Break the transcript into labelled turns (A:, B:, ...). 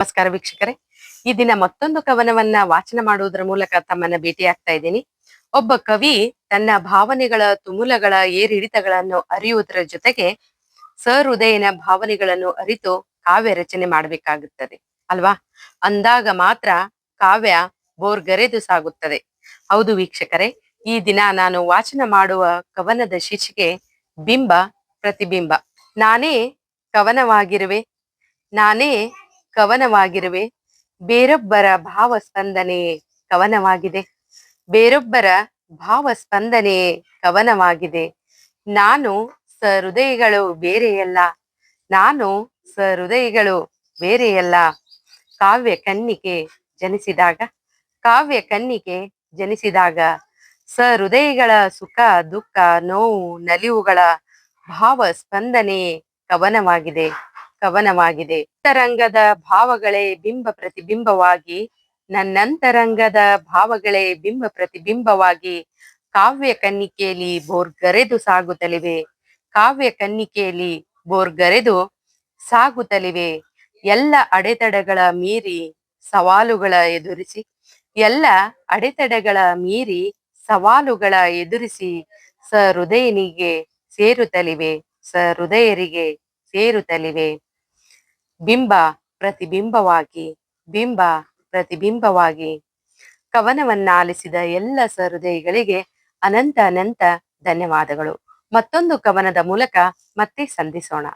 A: ನಮಸ್ಕಾರ ವೀಕ್ಷಕರೇ. ಈ ದಿನ ಮತ್ತೊಂದು ಕವನವನ್ನ ವಾಚನ ಮಾಡುವುದರ ಮೂಲಕ ತಮ್ಮನ್ನ ಭೇಟಿಯಾಗ್ತಾ ಇದ್ದೀನಿ. ಒಬ್ಬ ಕವಿ ತನ್ನ ಭಾವನೆಗಳ ತುಮುಲಗಳ ಏರಿಳಿತಗಳನ್ನು ಅರಿಯುವುದರ ಜೊತೆಗೆ ಸಹೃದಯನ ಭಾವನೆಗಳನ್ನು ಅರಿತು ಕಾವ್ಯ ರಚನೆ ಮಾಡಬೇಕಾಗುತ್ತದೆ. ಅಲ್ವಾ? ಅಂದಾಗ ಮಾತ್ರ ಕಾವ್ಯ ಬೋರ್ಗರೆದು ಸಾಗುತ್ತದೆ. ಹೌದು ವೀಕ್ಷಕರೇ, ಈ ದಿನ ನಾನು ವಾಚನ ಮಾಡುವ ಕವನದ ಶೀರ್ಷಿಕೆ ಬಿಂಬ ಪ್ರತಿಬಿಂಬ. ನಾನೇ ಕವನವಾಗಿರುವೆ. ನಾನೇ ಕವನವಾಗಿರುವೆ. ಬೇರೊಬ್ಬರ ಭಾವ ಸ್ಪಂದನೆಯೇ ಕವನವಾಗಿದೆ. ಬೇರೊಬ್ಬರ ಭಾವ ಸ್ಪಂದನೆಯೇ ಕವನವಾಗಿದೆ. ನಾನು ಸಹೃದಯಗಳು ಬೇರೆಯಲ್ಲ. ನಾನು ಸಹೃದಯಗಳು ಬೇರೆಯಲ್ಲ. ಕಾವ್ಯ ಕನ್ನಿಕೆ ಜನಿಸಿದಾಗ, ಕಾವ್ಯ ಕನ್ನಿಕೆ ಜನಿಸಿದಾಗ ಸಹೃದಯಗಳ ಸುಖ, ದುಃಖ, ನೋವು, ನಲಿವುಗಳ ಭಾವ ಸ್ಪಂದನೆಯೇ ಕವನವಾಗಿದೆ. ಕವನವಾಗಿದೆ. ಅಂತರಂಗದ ಭಾವಗಳೇ ಬಿಂಬ ಪ್ರತಿಬಿಂಬವಾಗಿ, ನನ್ನಂತರಂಗದ ಭಾವಗಳೇ ಬಿಂಬ ಪ್ರತಿಬಿಂಬವಾಗಿ, ಕಾವ್ಯ ಕನ್ನಿಕೆಯಲ್ಲಿ ಬೋರ್ಗರೆದು ಸಾಗುತ್ತಲಿವೆ. ಕಾವ್ಯ ಕನ್ನಿಕೆಯಲ್ಲಿ ಬೋರ್ಗರೆದು ಸಾಗುತ್ತಲಿವೆ. ಎಲ್ಲ ಅಡೆತಡೆಗಳ ಮೀರಿ ಸವಾಲುಗಳ ಎದುರಿಸಿ, ಎಲ್ಲ ಅಡೆತಡೆಗಳ ಮೀರಿ ಸವಾಲುಗಳ ಎದುರಿಸಿ ಸಹೃದಯನಿಗೆ ಸೇರುತ್ತಲಿವೆ. ಸಹೃದಯರಿಗೆ ಸೇರುತ್ತಲಿವೆ. ಬಿಂಬ ಪ್ರತಿಬಿಂಬವಾಗಿ ಬಿಂಬ ಪ್ರತಿಬಿಂಬವಾಗಿ ಕವನವನ್ನ ಆಲಿಸಿದ ಎಲ್ಲ ಸಹೃದಯಿಗಳಿಗೆ ಅನಂತ ಅನಂತ ಧನ್ಯವಾದಗಳು. ಮತ್ತೊಂದು ಕವನದ ಮೂಲಕ ಮತ್ತೆ ಸಂಧಿಸೋಣ.